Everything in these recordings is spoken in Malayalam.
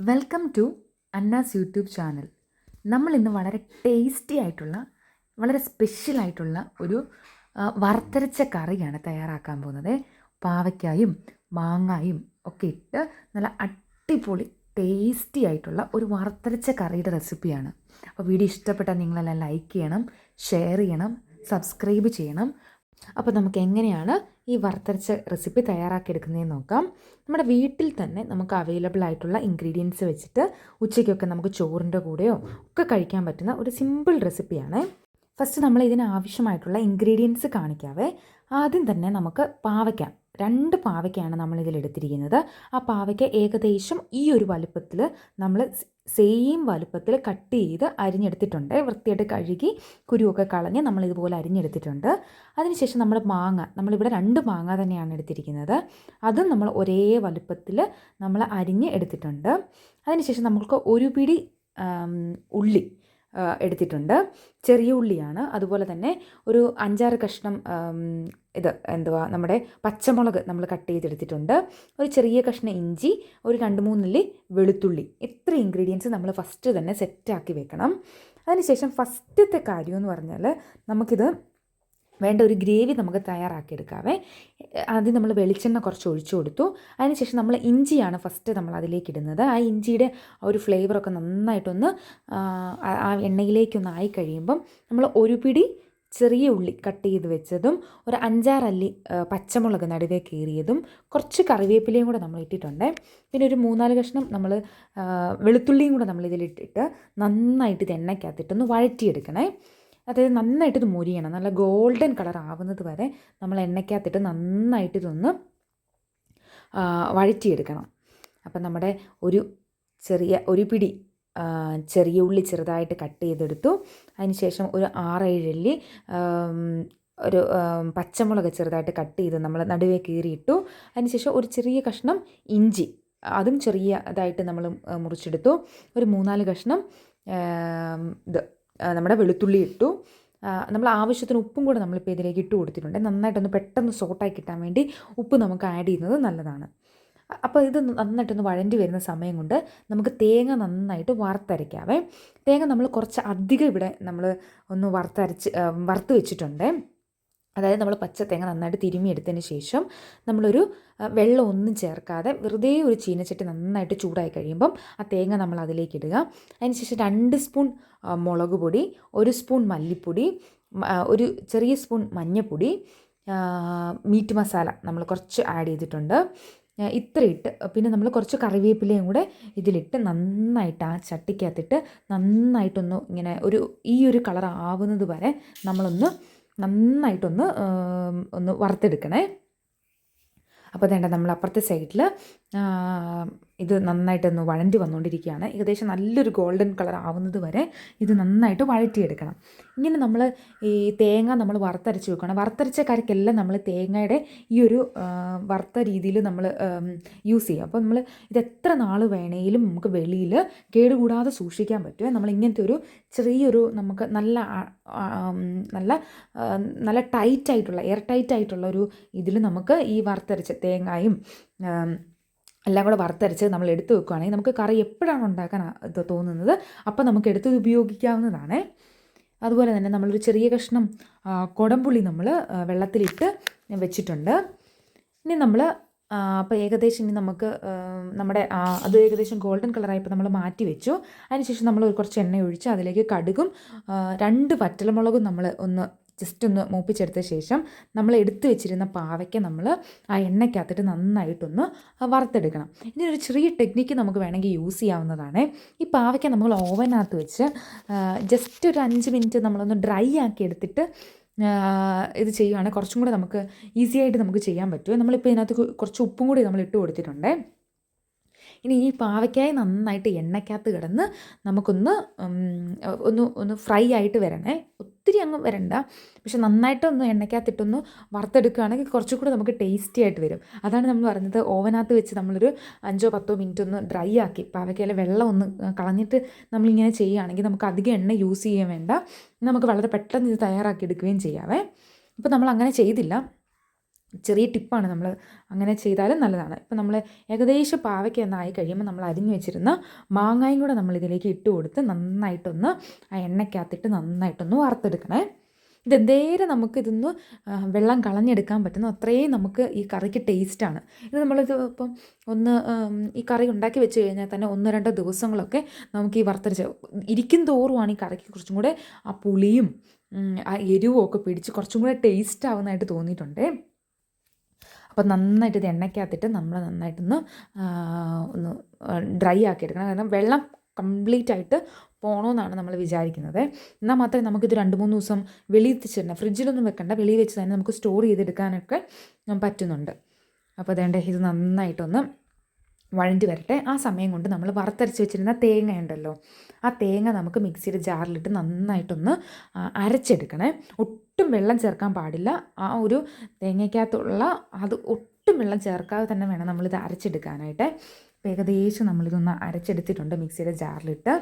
Welcome to Anna's YouTube channel നമ്മൾ ഇന്ന് വളരെ ടേസ്റ്റി ആയിട്ടുള്ള വളരെ സ്പെഷ്യൽ ആയിട്ടുള്ള ഒരു വറുത്തരച്ച കറിയാണ് തയ്യാറാക്കാൻ പോകുന്നത്. പാവയ്ക്കായും മാങ്ങായും ഒക്കെ ഇട്ട് നല്ല അടിപൊളി ടേസ്റ്റി ആയിട്ടുള്ള ഒരു വറുത്തരച്ച കറിയുടെ റെസിപ്പിയാണ് അപ്പോൾ വീഡിയോ ഇഷ്ടപ്പെട്ടാൽ നിങ്ങളെല്ലാം ലൈക്ക് ചെയ്യണം ഷെയർ ചെയ്യണം സബ്സ്ക്രൈബ് ചെയ്യണം. അപ്പോൾ നമുക്ക് എങ്ങനെയാണ് ഈ വറുത്തരച്ച റെസിപ്പി തയ്യാറാക്കിയെടുക്കുന്നതെന്ന് നോക്കാം. നമ്മുടെ വീട്ടിൽ തന്നെ നമുക്ക് അവൈലബിൾ ആയിട്ടുള്ള ഇൻഗ്രീഡിയൻസ് വെച്ചിട്ട് ഉച്ചയ്ക്കൊക്കെ നമുക്ക് ചോറിന്റെ കൂടെയോ ഒക്കെ കഴിക്കാൻ പറ്റുന്ന ഒരു സിമ്പിൾ റെസിപ്പിയാണ് ഫസ്റ്റ് നമ്മൾ ഇതിന് ആവശ്യമായിട്ടുള്ള ഇൻഗ്രീഡിയൻസ് കാണിക്കാവേ. ആദ്യം തന്നെ നമുക്ക് പാവയ്ക്ക രണ്ട് പാവയ്ക്കാണ് നമ്മൾ എടുത്തിരിക്കുന്നത്. ആ പാവയ്ക്ക ഏകദേശം ഈ ഒരു വലുപ്പത്തിൽ നമ്മൾ സെയിം വലുപ്പത്തിൽ കട്ട് ചെയ്ത് അരിഞ്ഞെടുത്തിട്ടുണ്ട്. വൃത്തിയായിട്ട് കഴുകി കുരുവൊക്കെ കളഞ്ഞ് നമ്മൾ ഇതുപോലെ അരിഞ്ഞെടുത്തിട്ടുണ്ട്. അതിനുശേഷം നമ്മൾ മാങ്ങ നമ്മളിവിടെ രണ്ട് മാങ്ങ തന്നെയാണ് എടുത്തിരിക്കുന്നത്. അതും നമ്മൾ ഒരേ വലുപ്പത്തിൽ നമ്മൾ അരിഞ്ഞ് എടുത്തിട്ടുണ്ട്. അതിനുശേഷം നമുക്ക് ഒരു പിടി ഉള്ളി എടുത്തിട്ടുണ്ട്. ചെറിയ ഉള്ളിയാണ്. അതുപോലെ തന്നെ ഒരു അഞ്ചാറ് കഷ്ണം ഇത് എന്തുവാ നമ്മുടെ പച്ചമുളക് നമ്മൾ കട്ട് ചെയ്തെടുത്തിട്ടുണ്ട്. ഒരു ചെറിയ കഷ്ണം ഇഞ്ചി ഒരു രണ്ട് മൂന്നുള്ളി വെളുത്തുള്ളി. ഇത്ര ഇൻഗ്രീഡിയൻസ് നമ്മൾ ഫസ്റ്റ് തന്നെ സെറ്റാക്കി വെക്കണം. അതിനുശേഷം ഫസ്റ്റത്തെ കാര്യം എന്ന് പറഞ്ഞാൽ നമുക്കിത് വേണ്ട ഒരു ഗ്രേവി നമുക്ക് തയ്യാറാക്കിയെടുക്കാവേ. ആദ്യം നമ്മൾ വെളിച്ചെണ്ണ കുറച്ച് ഒഴിച്ചു കൊടുത്തു. അതിനുശേഷം നമ്മൾ ഇഞ്ചിയാണ് ഫസ്റ്റ് നമ്മൾ അതിലേക്ക് ഇടുന്നത്. ആ ഇഞ്ചിയുടെ ഒരു ഫ്ലേവറൊക്കെ നന്നായിട്ടൊന്ന് ആ, എണ്ണയിലേക്കൊന്ന് ആയി കഴിയുമ്പം നമ്മൾ ഒരു പിടി ചെറിയ ഉള്ളി കട്ട് ചെയ്ത് വെച്ചതും ഒരു അഞ്ചാറല്ലി പച്ചമുളക് നടുവേ കീറിയതും കുറച്ച് കറിവേപ്പിലയും കൂടെ നമ്മൾ ഇട്ടിട്ടുണ്ട്. പിന്നെ ഒരു മൂന്നാൽ കഷ്ണം നമ്മൾ വെളുത്തുള്ളിയും കൂടെ നമ്മൾ ഇതിലിട്ടിട്ട് നന്നായിട്ട് ഇത് എണ്ണയ്ക്കകത്തിട്ടൊന്ന് വഴറ്റിയെടുക്കണേ. അതായത് നന്നായിട്ട് ഇത് മൊരിയണം. നല്ല ഗോൾഡൻ കളർ ആവുന്നത് വരെ നമ്മൾ എണ്ണയ്ക്കകത്തിട്ട് നന്നായിട്ട് ഇതൊന്ന് വഴറ്റിയെടുക്കണം. അപ്പം നമ്മുടെ ഒരു ചെറിയ ഒരു പിടി ചെറിയ ഉള്ളി ചെറുതായിട്ട് കട്ട് ചെയ്തെടുത്തു. അതിനുശേഷം ഒരു ആറേഴല്ലി ഒരു പച്ചമുളക് ചെറുതായിട്ട് കട്ട് ചെയ്ത് നമ്മൾ നടുവേ കീറിയിട്ടു. അതിനുശേഷം ഒരു ചെറിയ കഷ്ണം ഇഞ്ചി അതും ചെറിയതായിട്ട് നമ്മൾ മുറിച്ചെടുത്തു. ഒരു മൂന്നാൽ കഷ്ണം ഇത് നമ്മുടെ വെളുത്തുള്ളി ഇട്ടു. നമ്മൾ ആവശ്യത്തിന് ഉപ്പും കൂടെ നമ്മളിപ്പോൾ ഇതിലേക്ക് ഇട്ട് കൊടുത്തിട്ടുണ്ട്. നന്നായിട്ടൊന്ന് പെട്ടെന്ന് സോട്ടായി കിട്ടാൻ വേണ്ടി ഉപ്പ് നമുക്ക് ആഡ് ചെയ്യുന്നത് നല്ലതാണ്. അപ്പോൾ ഇത് നന്നായിട്ടൊന്ന് വഴണ്ടി വരുന്ന സമയം കൊണ്ട് നമുക്ക് തേങ്ങ നന്നായിട്ട് വറുത്തരയ്ക്കാവേ. തേങ്ങ നമ്മൾ കുറച്ച് അധികം ഇവിടെ നമ്മൾ ഒന്ന് വറുത്തരച്ച് വറുത്ത് വെച്ചിട്ടുണ്ട്. അതായത് നമ്മൾ പച്ച തേങ്ങ നന്നായിട്ട് തിരുമിയെടുത്തതിന് ശേഷം നമ്മളൊരു വെള്ളം ഒന്നും ചേർക്കാതെ വെറുതെ ഒരു ചീനച്ചട്ടി നന്നായിട്ട് ചൂടായി കഴിയുമ്പം ആ തേങ്ങ നമ്മൾ അതിലേക്ക് ഇടുക അതിനുശേഷം രണ്ട് സ്പൂൺ മുളക് പൊടി ഒരു സ്പൂൺ മല്ലിപ്പൊടി ഒരു ചെറിയ സ്പൂൺ മഞ്ഞൾപ്പൊടി മീറ്റ് മസാല നമ്മൾ കുറച്ച് ആഡ് ചെയ്തിട്ടുണ്ട്. ഇത്ര ഇട്ട് പിന്നെ നമ്മൾ കുറച്ച് കറിവേപ്പിലയും കൂടെ ഇതിലിട്ട് നന്നായിട്ട് ആ ചട്ടിക്കകത്തിട്ട് നന്നായിട്ടൊന്ന് ഇങ്ങനെ ഒരു ഈ ഒരു കളർ ആവുന്നത് വരെ നമ്മളൊന്ന് നന്നായിട്ടൊന്ന് ഒന്ന് വറുത്തെടുക്കണേ. അപ്പോൾ വേണ്ട നമ്മൾ അപ്പുറത്തെ സൈഡിൽ ഇത് നന്നായിട്ടൊന്ന് വഴണ്ടി വന്നുകൊണ്ടിരിക്കുകയാണ്. ഏകദേശം നല്ലൊരു ഗോൾഡൻ കളർ ആവുന്നത് വരെ ഇത് നന്നായിട്ട് വഴറ്റിയെടുക്കണം. ഇങ്ങനെ നമ്മൾ ഈ തേങ്ങ നമ്മൾ വറുത്തരച്ച് വെക്കണം. വറുത്തരച്ച കറിക്കെല്ലാം നമ്മൾ തേങ്ങയുടെ ഈ ഒരു വറുത്ത രീതിയിൽ നമ്മൾ യൂസ് ചെയ്യും. അപ്പോൾ നമ്മൾ ഇത് എത്ര നാൾ വേണേലും നമുക്ക് വെളിയിൽ കേടുകൂടാതെ സൂക്ഷിക്കാൻ പറ്റുമേ നമ്മൾ ഇങ്ങനത്തെ ഒരു ചെറിയൊരു നമുക്ക് നല്ല നല്ല നല്ല ടൈറ്റ് ആയിട്ടുള്ള എയർ ടൈറ്റ് ആയിട്ടുള്ള ഒരു ഇതിൽ നമുക്ക് ഈ വറുത്തരച്ച തേങ്ങായും എല്ലാം കൂടെ വറുത്തരച്ച് നമ്മൾ എടുത്ത് വെക്കുകയാണെങ്കിൽ നമുക്ക് കറി എപ്പോഴാണ് ഉണ്ടാക്കാൻ തോന്നുന്നത്? അപ്പോൾ നമുക്ക് എടുത്ത് ഉപയോഗിക്കാവുന്നതാണ്. അതുപോലെ തന്നെ നമ്മളൊരു ചെറിയ കഷ്ണം കുടംപുളി നമ്മൾ വെള്ളത്തിലിട്ട് വെച്ചിട്ടുണ്ട്. ഇനി നമ്മൾ അപ്പോൾ ഏകദേശം ഇനി നമുക്ക് നമ്മുടെ അത് ഏകദേശം ഗോൾഡൻ കളറായപ്പോൾ നമ്മൾ മാറ്റി വെച്ചു. അതിനുശേഷം നമ്മൾ കുറച്ച് എണ്ണ ഒഴിച്ച് അതിലേക്ക് കടുകും രണ്ട് വറ്റൽമുളകും നമ്മൾ ഒന്ന് ജസ്റ്റ് ഒന്ന് മൂപ്പിച്ചെടുത്ത ശേഷം നമ്മൾ എടുത്തു വെച്ചിരുന്ന പാവയ്ക്ക് നമ്മൾ ആ എണ്ണയ്ക്കകത്തിട്ട് നന്നായിട്ടൊന്ന് വറുത്തെടുക്കണം. ഇനി ഒരു ചെറിയ ടെക്നിക്ക് നമുക്ക് വേണമെങ്കിൽ യൂസ് ചെയ്യാവുന്നതാണ്. ഈ പാവയ്ക്ക നമ്മൾ ഓവനകത്ത് വെച്ച് ജസ്റ്റ് ഒരു അഞ്ച് മിനിറ്റ് നമ്മളൊന്ന് ഡ്രൈ ആക്കി എടുത്തിട്ട് ഇത് ചെയ്യുകയാണെങ്കിൽ കുറച്ചും കൂടെ നമുക്ക് ഈസി ആയിട്ട് നമുക്ക് ചെയ്യാൻ പറ്റും. നമ്മളിപ്പോൾ ഇതിനകത്ത് കുറച്ച് ഉപ്പും കൂടി നമ്മൾ ഇട്ട് കൊടുത്തിട്ടുണ്ട്. ഇനി ഈ പാവയ്ക്കായി നന്നായിട്ട് എണ്ണയ്ക്കകത്ത് കിടന്ന് നമുക്കൊന്ന് ഒന്ന് ഒന്ന് ഫ്രൈ ആയിട്ട് വരണേ. ഒത്തിരി അങ്ങ് വരണ്ട. പക്ഷെ നന്നായിട്ടൊന്ന് എണ്ണയ്ക്കകത്തിട്ടൊന്ന് വറുത്തെടുക്കുകയാണെങ്കിൽ കുറച്ചും കൂടി നമുക്ക് ടേസ്റ്റി ആയിട്ട് വരും. അതാണ് നമ്മൾ പറഞ്ഞത് ഓവനകത്ത് വെച്ച് നമ്മളൊരു അഞ്ചോ പത്തോ മിനിറ്റ് ഒന്ന് ഡ്രൈ ആക്കി പാവയ്ക്കയിലെ വെള്ളം ഒന്ന് കളഞ്ഞിട്ട് നമ്മളിങ്ങനെ ചെയ്യുകയാണെങ്കിൽ നമുക്ക് അധികം എണ്ണ യൂസ് ചെയ്യാൻ വേണ്ട. നമുക്ക് വളരെ പെട്ടെന്ന് ഇത് തയ്യാറാക്കി എടുക്കുകയും ചെയ്യാവേ. ഇപ്പോൾ നമ്മൾ അങ്ങനെ ചെയ്തില്ല. ചെറിയ ടിപ്പാണ് നമ്മൾ അങ്ങനെ ചെയ്താലും നല്ലതാണ്. ഇപ്പം നമ്മൾ ഏകദേശം പാവയ്ക്ക ഒന്നായി കഴിയുമ്പോൾ നമ്മൾ അരിഞ്ഞു വെച്ചിരുന്ന മാങ്ങായും കൂടെ നമ്മൾ ഇതിലേക്ക് ഇട്ട് കൊടുത്ത് നന്നായിട്ടൊന്ന് ആ എണ്ണയ്ക്കകത്തിട്ട് നന്നായിട്ടൊന്ന് വറുത്തെടുക്കണേ. ഇതെന്തേരം നമുക്ക് ഇതൊന്ന് വെള്ളം കളഞ്ഞെടുക്കാൻ പറ്റുന്നു അത്രയും നമുക്ക് ഈ കറിക്ക് ടേസ്റ്റാണ്. ഇത് നമ്മളിത് ഇപ്പം ഒന്ന് ഈ കറി ഉണ്ടാക്കി വെച്ച് കഴിഞ്ഞാൽ തന്നെ ഒന്ന് രണ്ട് ദിവസങ്ങളൊക്കെ നമുക്ക് ഈ വറുത്തരച്ച് ഇരിക്കും തോറുമാണ് ഈ കറിക്ക് കുറച്ചും കൂടെ ആ പുളിയും ആ എരിവും ഒക്കെ പിടിച്ച് കുറച്ചും കൂടെ ടേസ്റ്റ് ആവുന്നതായിട്ട് തോന്നിയിട്ടുണ്ട്. അപ്പോൾ നന്നായിട്ട് ഇത് എണ്ണയ്ക്കകത്തിട്ട് നമ്മൾ നന്നായിട്ടൊന്ന് ഒന്ന് ഡ്രൈ ആക്കി എടുക്കണം കാരണം വെള്ളം കംപ്ലീറ്റ് ആയിട്ട് പോകണമെന്നാണ് നമ്മൾ വിചാരിക്കുന്നത്. എന്നാൽ മാത്രമേ നമുക്കിത് രണ്ട് മൂന്ന് ദിവസം വെളിയിൽ വെച്ചിടണം. ഫ്രിഡ്ജിലൊന്നും വെക്കണ്ട. വെളിയിൽ വെച്ച് തന്നെ നമുക്ക് സ്റ്റോർ ചെയ്തെടുക്കാനൊക്കെ പറ്റുന്നുണ്ട്. അപ്പോൾ അതേണ്ട ഇത് നന്നായിട്ടൊന്ന് വഴണ്ടി വരട്ടെ. ആ സമയം കൊണ്ട് നമ്മൾ വറുത്തരച്ച് വെച്ചിരുന്ന തേങ്ങ ഉണ്ടല്ലോ ആ തേങ്ങ നമുക്ക് മിക്സിയുടെ ജാറിലിട്ട് നന്നായിട്ടൊന്ന് അരച്ചെടുക്കണേ. ഒട്ടും വെള്ളം ചേർക്കാൻ പാടില്ല. ആ ഒരു തേങ്ങയ്ക്കകത്തുള്ള അത് ഒട്ടും വെള്ളം ചേർക്കാതെ തന്നെ വേണം നമ്മളിത് അരച്ചെടുക്കാനായിട്ട്. ഏകദേശം നമ്മളിതൊന്ന് അരച്ചെടുത്തിട്ടുണ്ട് മിക്സിയുടെ ജാറിലിട്ട്.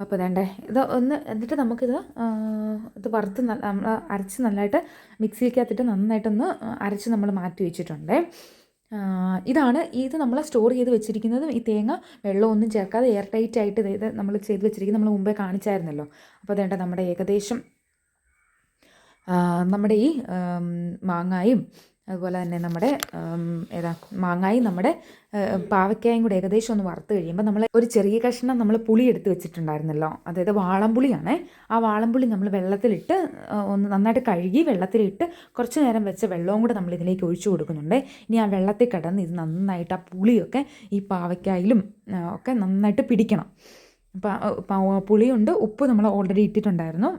അപ്പോൾ വേണ്ടേ ഇത് ഒന്ന് എന്നിട്ട് നമുക്കിത് ഇത് വറുത്ത് നമ്മൾ അരച്ച് നല്ലതായിട്ട് മിക്സിക്കകത്തിട്ട് നന്നായിട്ടൊന്ന് അരച്ച് നമ്മൾ മാറ്റി വെച്ചിട്ടുണ്ട്. ഇതാണ് ഇത് നമ്മൾ സ്റ്റോർ ചെയ്ത് വെച്ചിരിക്കുന്നതും ഈ തേങ്ങ വെള്ളമൊന്നും ചേർക്കാതെ എയർ ടൈറ്റ് ആയിട്ട് ഇത് നമ്മൾ ചെയ്ത് വെച്ചിരിക്കുന്നത് നമ്മൾ മുമ്പേ കാണിച്ചായിരുന്നല്ലോ. അപ്പോൾ അതേണ്ട നമ്മുടെ ഏകദേശം നമ്മുടെ ഈ മാങ്ങായും അതുപോലെ തന്നെ നമ്മുടെ ഏതാ മാങ്ങായി നമ്മുടെ പാവയ്ക്കായും കൂടെ ഏകദേശം ഒന്ന് വറുത്ത് കഴിയുമ്പോൾ നമ്മൾ ഒരു ചെറിയ കഷ്ണം നമ്മൾ പുളി എടുത്ത് വെച്ചിട്ടുണ്ടായിരുന്നല്ലോ. അതായത് വാളംപുളിയാണേ. ആ വാളംപുളി നമ്മൾ വെള്ളത്തിലിട്ട് ഒന്ന് നന്നായിട്ട് കഴുകി വെള്ളത്തിലിട്ട് കുറച്ച് നേരം വെച്ച വെള്ളവും കൂടെ നമ്മൾ ഇതിലേക്ക് ഒഴിച്ചു കൊടുക്കുന്നുണ്ട്. ഇനി ആ വെള്ളത്തിൽ കിടന്ന് ഇത് നന്നായിട്ട് ആ പുളിയൊക്കെ ഈ പാവയ്ക്കായിലും ഒക്കെ നന്നായിട്ട് പിടിക്കണം. അപ്പോൾ പുളിയുണ്ട്. ഉപ്പ് നമ്മൾ ഓൾറെഡി ഇട്ടിട്ടുണ്ടായിരുന്നു.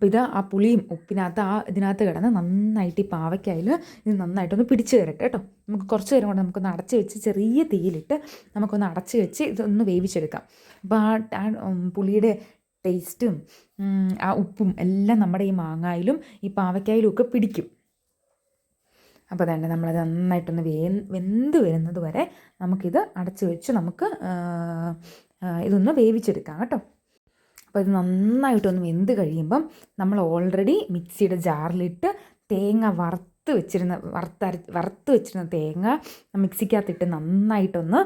അപ്പോൾ ഇത് ആ പുളിയും ഉപ്പിനകത്ത് ആ ഇതിനകത്ത് കിടന്ന് നന്നായിട്ട് ഈ പാവയ്ക്കായിൽ ഇത് നന്നായിട്ടൊന്ന് പിടിച്ച് തരട്ടെ കേട്ടോ. നമുക്ക് കുറച്ച് നേരം കൊണ്ട് നമുക്കൊന്ന് അടച്ച് വെച്ച് ചെറിയ തീയിലിട്ട് നമുക്കൊന്ന് അടച്ച് വെച്ച് ഇതൊന്ന് വേവിച്ചെടുക്കാം. അപ്പോൾ ആ പുളിയുടെ ടേസ്റ്റും ആ ഉപ്പും എല്ലാം നമ്മുടെ ഈ മാങ്ങായിലും ഈ പാവയ്ക്കായിലും ഒക്കെ പിടിക്കും. അപ്പോൾ തന്നെ നമ്മളത് നന്നായിട്ടൊന്ന് വേ വെന്ത് വരുന്നത് വരെ നമുക്കിത് അടച്ച് വെച്ച് നമുക്ക് ഇതൊന്ന് വേവിച്ചെടുക്കാം കേട്ടോ. അപ്പോൾ ഇത് നന്നായിട്ടൊന്ന് വെന്ത് കഴിയുമ്പം നമ്മൾ ഓൾറെഡി മിക്സിയുടെ ജാറിലിട്ട് തേങ്ങ വറുത്ത് വെച്ചിരുന്ന വറുത്തര വറുത്ത് വെച്ചിരുന്ന തേങ്ങ മിക്സിക്കകത്തിട്ട് നന്നായിട്ടൊന്ന്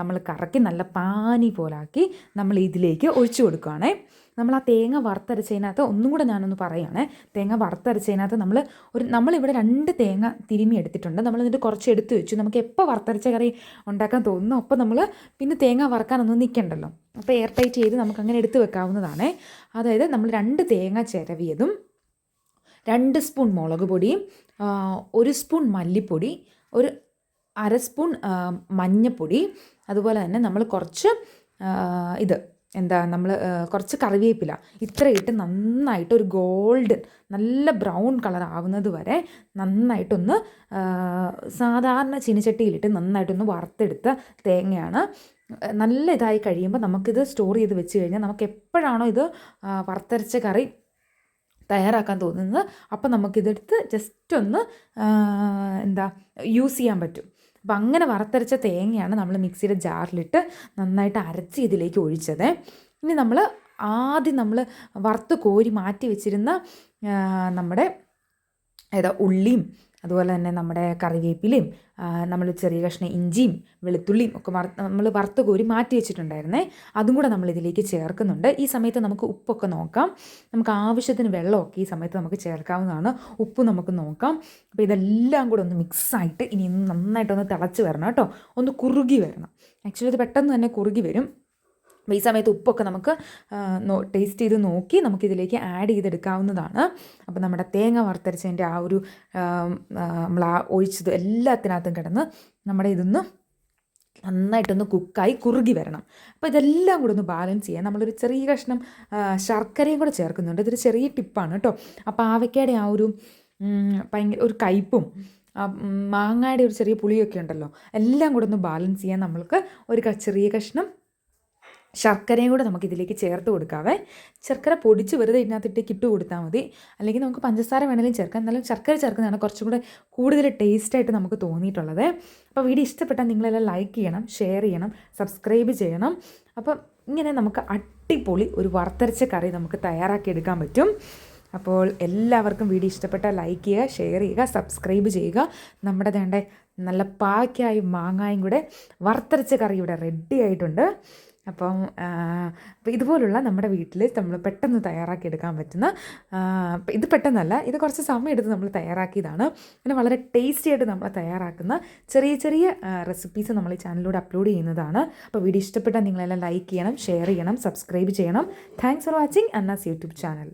നമ്മൾ കറക്കി നല്ല പാനി പോലാക്കി നമ്മൾ ഇതിലേക്ക് ഒഴിച്ചു കൊടുക്കുകയാണേ. നമ്മൾ ആ തേങ്ങ വറുത്തരച്ചതിനകത്ത് ഒന്നും കൂടെ ഞാനൊന്ന് പറയുകയാണേ. തേങ്ങ വറുത്തരച്ചതിനകത്ത് നമ്മൾ ഒരു നമ്മളിവിടെ രണ്ട് തേങ്ങ തിരുമി എടുത്തിട്ടുണ്ട്. നമ്മൾ എന്നിട്ട് കുറച്ച് എടുത്തു വെച്ചു. നമുക്ക് എപ്പോൾ വറുത്തരച്ച കറി ഉണ്ടാക്കാൻ തോന്നുന്നു അപ്പോൾ നമ്മൾ പിന്നെ തേങ്ങ വറുക്കാനൊന്നും നിൽക്കണ്ടല്ലോ. അപ്പോൾ എയർ ടൈറ്റ് ചെയ്ത് നമുക്ക് അങ്ങനെ എടുത്ത് വെക്കാവുന്നതാണ്. അതായത് നമ്മൾ രണ്ട് തേങ്ങ ചിരവിയതും രണ്ട് സ്പൂൺ മുളക് പൊടിയും ഒരു സ്പൂൺ മല്ലിപ്പൊടി ഒരു അര സ്പൂൺ മഞ്ഞൾപ്പൊടി അതുപോലെ തന്നെ നമ്മൾ കുറച്ച് ഇത് എന്താ നമ്മൾ കുറച്ച് കറിവേപ്പില. ഇത്രയിട്ട് നന്നായിട്ട് ഒരു ഗോൾഡൻ നല്ല ബ്രൗൺ കളർ ആവുന്നത് വരെ നന്നായിട്ടൊന്ന് സാധാരണ ചീനിച്ചട്ടിയിലിട്ട് നന്നായിട്ടൊന്ന് വറുത്തെടുത്ത തേങ്ങയാണ് നല്ല ഇതായി കഴിയുമ്പോൾ നമുക്കിത് സ്റ്റോർ ചെയ്ത് വെച്ച് കഴിഞ്ഞാൽ നമുക്ക് എപ്പോഴാണോ ഇത് വറുത്തരച്ച കറി തയ്യാറാക്കാൻ തോന്നുന്നത് അപ്പോൾ നമുക്കിതെടുത്ത് ജസ്റ്റ് ഒന്ന് എന്താ യൂസ് ചെയ്യാൻ പറ്റും. അപ്പം അങ്ങനെ വറുത്തരച്ച തേങ്ങയാണ് നമ്മൾ മിക്സിയുടെ ജാറിലിട്ട് നന്നായിട്ട് അരച്ച് ഇതിലേക്ക് ഒഴിച്ചത്. ഇനി നമ്മൾ ആദ്യം നമ്മൾ വറുത്ത് കോരി മാറ്റി വെച്ചിരുന്ന നമ്മുടെ ഏതാ ഉള്ളിയും അതുപോലെ തന്നെ നമ്മുടെ കറിവേപ്പിലയും നമ്മൾ ചെറിയ കഷ്ണം ഇഞ്ചിയും വെളുത്തുള്ളിയും ഒക്കെ നമ്മൾ വറുത്ത് കോരി മാറ്റി വെച്ചിട്ടുണ്ടായിരുന്നേ. അതും കൂടെ നമ്മൾ ഇതിലേക്ക് ചേർക്കുന്നുണ്ട്. ഈ സമയത്ത് നമുക്ക് ഉപ്പൊക്കെ നോക്കാം. നമുക്ക് ആവശ്യത്തിന് വെള്ളമൊക്കെ ഈ സമയത്ത് നമുക്ക് ചേർക്കാവുന്നതാണ്. ഉപ്പ് നമുക്ക് നോക്കാം. അപ്പോൾ ഇതെല്ലാം കൂടെ ഒന്ന് മിക്സായിട്ട് ഇനി നന്നായിട്ടൊന്ന് തിളച്ച് വരണം കേട്ടോ. ഒന്ന് കുറുകി വരണം. ആക്ച്വലി ഇത് പെട്ടെന്ന് തന്നെ കുറുകി വരും. ഈ സമയത്ത് ഉപ്പൊക്കെ നമുക്ക് ടേസ്റ്റ് ചെയ്ത് നോക്കി നമുക്കിതിലേക്ക് ആഡ് ചെയ്തെടുക്കാവുന്നതാണ്. അപ്പോൾ നമ്മുടെ തേങ്ങ വറുത്തരച്ചതിന്റെ ആ ഒരു നമ്മൾ ആ ഒഴിച്ചത് എല്ലാത്തിനകത്തും കിടന്ന് നമ്മുടെ ഇതൊന്ന് നന്നായിട്ടൊന്ന് കുക്കായി കുറുകി വരണം. അപ്പോൾ ഇതെല്ലാം കൂടെ ഒന്ന് ബാലൻസ് ചെയ്യാൻ നമ്മളൊരു ചെറിയ കഷ്ണം ശർക്കരയും കൂടെ ചേർക്കുന്നുണ്ട്. ഇതൊരു ചെറിയ ടിപ്പാണ് കേട്ടോ അപ്പോൾ പാവയ്ക്കയുടെ ആ ഒരു ഭയങ്കര ഒരു കയ്പും മാങ്ങയുടെ ഒരു ചെറിയ പുളിയൊക്കെ ഉണ്ടല്ലോ. എല്ലാം കൂടെ ഒന്ന് ബാലൻസ് ചെയ്യാൻ നമ്മൾക്ക് ഒരു ചെറിയ കഷ്ണം ശർക്കരയും കൂടെ നമുക്ക് ഇതിലേക്ക് ചേർത്ത് കൊടുക്കാവേ. ശർക്കര പൊടിച്ച് വെറുതെ ഇതിനകത്തിട്ട് ഇട്ട് കൊടുത്താൽ മതി. അല്ലെങ്കിൽ നമുക്ക് പഞ്ചസാര വേണമെങ്കിലും ചേർക്കാം. എന്നാലും ശർക്കര ചേർക്കുന്നതാണ് കുറച്ചും കൂടെ കൂടുതൽ ടേസ്റ്റായിട്ട് നമുക്ക് തോന്നിയിട്ടുള്ളത്. അപ്പോൾ വീഡിയോ ഇഷ്ടപ്പെട്ടാൽ നിങ്ങളെല്ലാം ലൈക്ക് ചെയ്യണം ഷെയർ ചെയ്യണം സബ്സ്ക്രൈബ് ചെയ്യണം. അപ്പം ഇങ്ങനെ നമുക്ക് അടിപൊളി ഒരു വറുത്തരച്ച കറി നമുക്ക് തയ്യാറാക്കി എടുക്കാൻ പറ്റും. അപ്പോൾ എല്ലാവർക്കും വീഡിയോ ഇഷ്ടപ്പെട്ടാൽ ലൈക്ക് ചെയ്യുക ഷെയർ ചെയ്യുക സബ്സ്ക്രൈബ് ചെയ്യുക. നമ്മുടെ വേണ്ട നല്ല പാവയ്ക്കായും മാങ്ങായും കൂടെ വറുത്തരച്ച കറി ഇവിടെ റെഡി ആയിട്ടുണ്ട്. അപ്പം ഇതുപോലുള്ള നമ്മുടെ വീട്ടിൽ നമ്മൾ പെട്ടെന്ന് തയ്യാറാക്കി എടുക്കാൻ പറ്റുന്ന ഇത് പെട്ടെന്നല്ല ഇത് കുറച്ച് സമയം എടുത്ത് നമ്മൾ തയ്യാറാക്കിയതാണ്. പിന്നെ വളരെ ടേസ്റ്റി ആയിട്ട് നമ്മൾ തയ്യാറാക്കുന്ന ചെറിയ ചെറിയ റെസിപ്പീസ് നമ്മൾ ഈ ചാനലിലൂടെ അപ്ലോഡ് ചെയ്യുന്നതാണ്. അപ്പോൾ വീഡിയോ ഇഷ്ടപ്പെട്ടാൽ നിങ്ങളെല്ലാം ലൈക്ക് ചെയ്യണം ഷെയർ ചെയ്യണം സബ്സ്ക്രൈബ് ചെയ്യണം. Thanks for watching Anna's YouTube channel.